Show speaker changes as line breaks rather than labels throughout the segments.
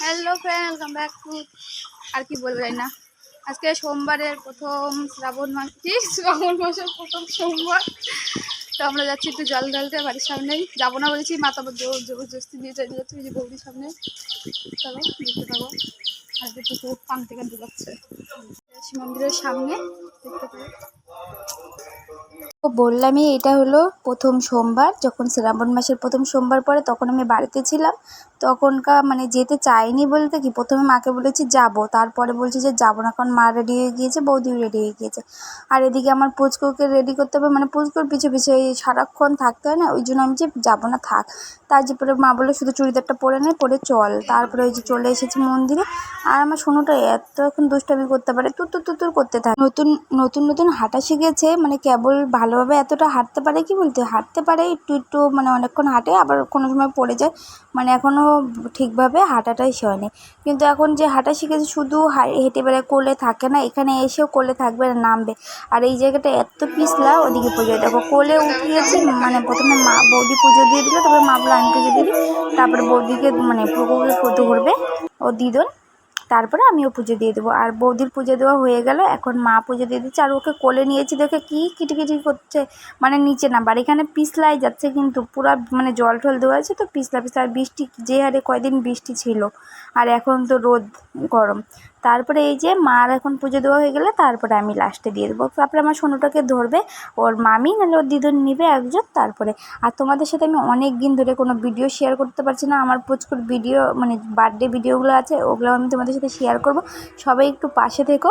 Hello friend welcome back to আর কি বলব না। আজকে সোমবারের প্রথম শ্রাবণ মাস, কি? শ্রাবণ মাসের প্রথম সোমবার। তো আমরা যাচ্ছি একটু জল ঢালতে, বাড়ির সামনেই। যাব না বলেছি মাথা জোর জবরদস্তি দিয়ে চালিয়ে যাচ্ছি যে বৌদির সামনে। তবে দেখতে পাবো আজকে তো খুব থেকে কানতে যাচ্ছে মন্দিরের সামনে, দেখতে পাবো
বললামই এটা হলো প্রথম সোমবার, যখন শ্রাবণ মাসের প্রথম সোমবার পরে তখন আমি বাড়িতে ছিলাম। তখনকার মানে যেতে চাইনি বলতে কি, প্রথমে মাকে বলেছি যাব, তারপরে বলছি যে যাব না, কারণ মা রেডি হয়ে গিয়েছে, বৌদিও রেডি হয়ে গিয়েছে। আর এদিকে আমার পুচকুকে রেডি করতে হবে মানে পুচকুর পিছু পিছু এই সারাক্ষণ থাকতে হয় না, ওই জন্য আমি যে যাব না, থাক। তারপরে মা বলল শুধু চুড়িদারটা পরে নে, পরে চল। তারপরে ওই যে চলে এসেছি মন্দিরে। আর আমার সোনুটা এত এখন দুষ্টামি করতে পারে তুতুর তুতুর করতে থাকে। নতুন নতুন নতুন হাঁটা শিখেছে মানে কেবল ভালোভাবে এতটা হাঁটতে পারে কি বলতে? হাঁটতে পারে, একটু একটু মানে অনেকক্ষণ হাঁটে, আবার কোনো সময় পড়ে যায়। মানে এখনও ঠিকভাবে হাঁটাটাই সে হয়নি। কিন্তু এখন যে হাঁটা শিখেছে, শুধু হেঁটে বেড়ায় কোলে থাকে না, এখানে এসেও কোলে থাকবে না নামবে। আর এই জায়গাটা এত পিছলা, ওদিকে পুজো দেখো কোলে উঠিয়েছে মানে প্রথমে মা বৌদি পুজো দিয়ে দিল, তারপরে মা বলে আমি পুজো দিয়ে দিই তারপরে বৌদিকে মানে পুকুরে পুজো করবে ও দিদন। তারপরে আমিও পুজো দিয়ে দেবো। আর বৌদির পুজো দেওয়া হয়ে গেল, এখন মা পুজো দিয়ে দিচ্ছে। আর ওকে কোলে নিয়েছি দেখে কি কিটিকিটি করছে মানে নিচে না, বাড়ি এখানে পিছলাই যাচ্ছে কিন্তু পুরা মানে জল ঠল দেওয়া আছে তো পিছলা পিছলা। বৃষ্টি, যে হারে কয়দিন বৃষ্টি ছিল, আর এখন তো রোদ গরম। তারপরে এই যে মার এখন পুজো দেওয়া হয়ে গেলে তারপরে আমি লাস্টে দিয়ে দেবো। তারপরে আমার সোনুটাকে ধরবে, ওর মামি, নাহলে ওর দিদুন নিবে একজন, তারপরে। আর তোমাদের সাথে আমি অনেক দিন ধরে কোনো ভিডিও শেয়ার করতে পারছি না, আমার পুচকুর ভিডিও মানে বার্থডে ভিডিওগুলো আছে ওগুলো আমি তোমাদের সাথে শেয়ার করব। সবাই একটু পাশে থেকো।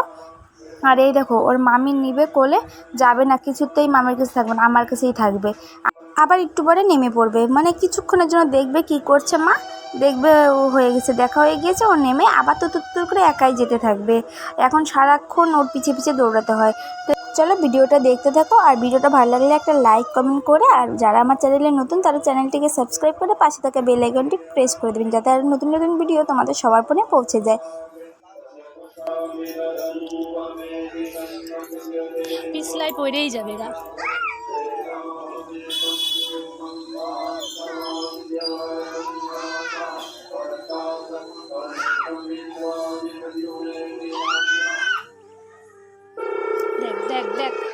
আর এই দেখো, ওর মামি নিবে কোলে, যাবে না, কিছুতেই মামির কাছে থাকবে না, আমার কাছেই থাকবে। আবার একটু পরে নেমে পড়বে। মানে কিছুক্ষণের জন্য দেখবে কি করছে মা? দেখবে ও হয়ে গেছে, দেখা হয়ে গিয়েছে, ও নেমে আবার তো তুত্তুর করে একাই যেতে থাকবে। এখন সারাক্ষণ ওর পিছে পিছে দৌড়াতে হয়। তো চলো ভিডিওটা দেখতে থাকো, আর ভিডিওটা ভালো লাগলে একটা লাইক, কমেন্ট করে, আর যারা আমার চ্যানেলে নতুন, তারা চ্যানেলটিকে সাবস্ক্রাইব করে পাশে থাকা বেল আইকনটি প্রেস করে দেবেন, যাতে আর নতুন নতুন ভিডিও তোমাদের সবার ফোনে পৌঁছে যায়।
পিছলাই পড়েই যাবে গা। দেখ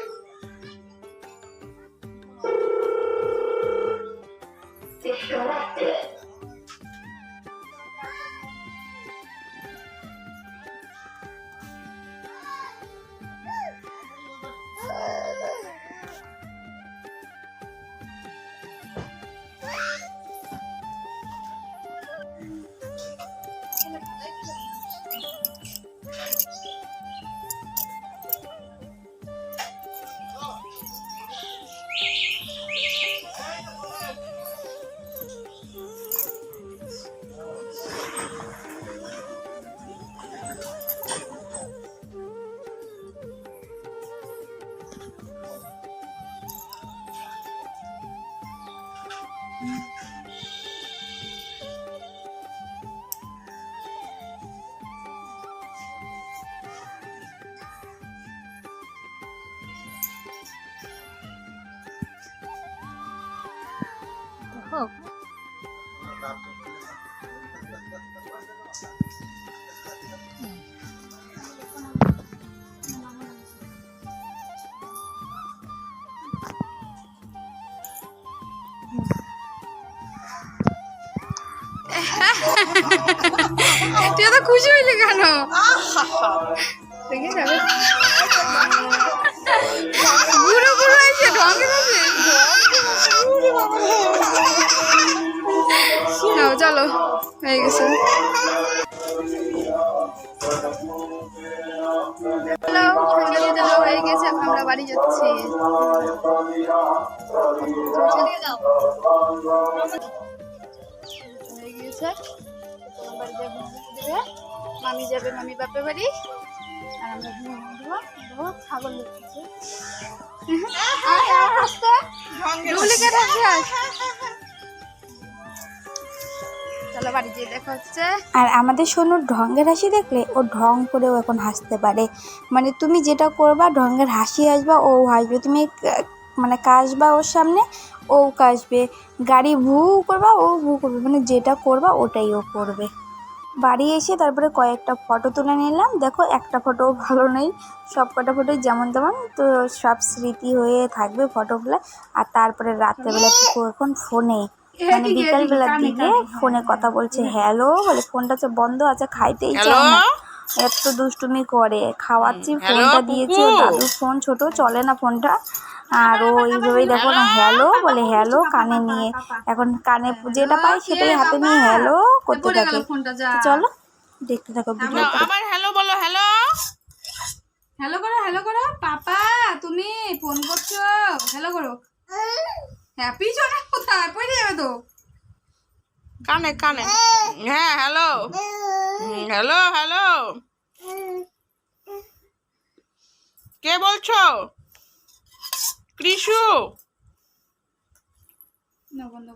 দেখ
তুই এত খুশি হইলি কেন? বুড়ো বুড়ো হয়েছে ঢঙ্গে নাও, চলো, হয়ে গেছে। হয়ে গেছে আমরা বাড়ি যাচ্ছি। হয়ে আমার বাড়ি যাবে দেবে মামি যাবে মামি বাপের বাড়ি। আর আমরা ঘুমিয়ে দেবো দেবো ছাগল দেখতেছে। আয়, আয়, হাসতে। ডুপ্লিকেট হাসি হাস। চলো বাড়ি যেয়ে দেখা হচ্ছে।
আর আমাদের সোনুর ঢঙ্গের হাসি দেখলে ও ঢং করেও এখন হাসতে পারে। মানে তুমি যেটা করবা ঢঙ্গের হাসি আসবা ও হাসবে। তুমি মানে কাশবা ওর সামনে ও কাশবে। গাড়ি ভু করবা ও ভু করবে। মানে যেটা করবা ওটাই ও করবে। বাড়ি এসে তারপরে কয়েকটা ফটো তুলে নিলাম। দেখো একটা ফটো ভালো নেই। সব কটা ফটোই যেমন তেমন তো সব স্মৃতি হয়ে থাকবে ফটোগুলো আর তারপরে রাত্রেবেলা কি এখন ফোনে মানে বিকালবেলার দিকে ফোনে কথা বলছে হ্যালো বলে ফোনটা তো বন্ধ আছে খাইতেই চাই না। এত দুষ্টুমি করে। খাওয়াচ্ছি ফোনটা দিয়েছি দাদুর ফোন ছোট চলে না ফোনটা আর ও এইভাবেই দেখো না হ্যালো বলে হ্যালো কানে নিয়ে। এখন কানে যেটা পাই সেটাই হাতে নিয়ে হ্যালো করতে থাকে।
ফোনটা
চলো দেখতে থাকো
আবার হ্যালো বলো হ্যালো
হ্যালো করো হ্যালো করো। পাপা তুমি ফোন করছ? হ্যালো করো। হ্যাঁ পিছনে কোথায়? পড়ে যাবে তো।
কানে কানে। হ্যাঁ হ্যালো হ্যালো হ্যালো কে বলছো? কৃষু?
না বন্ধ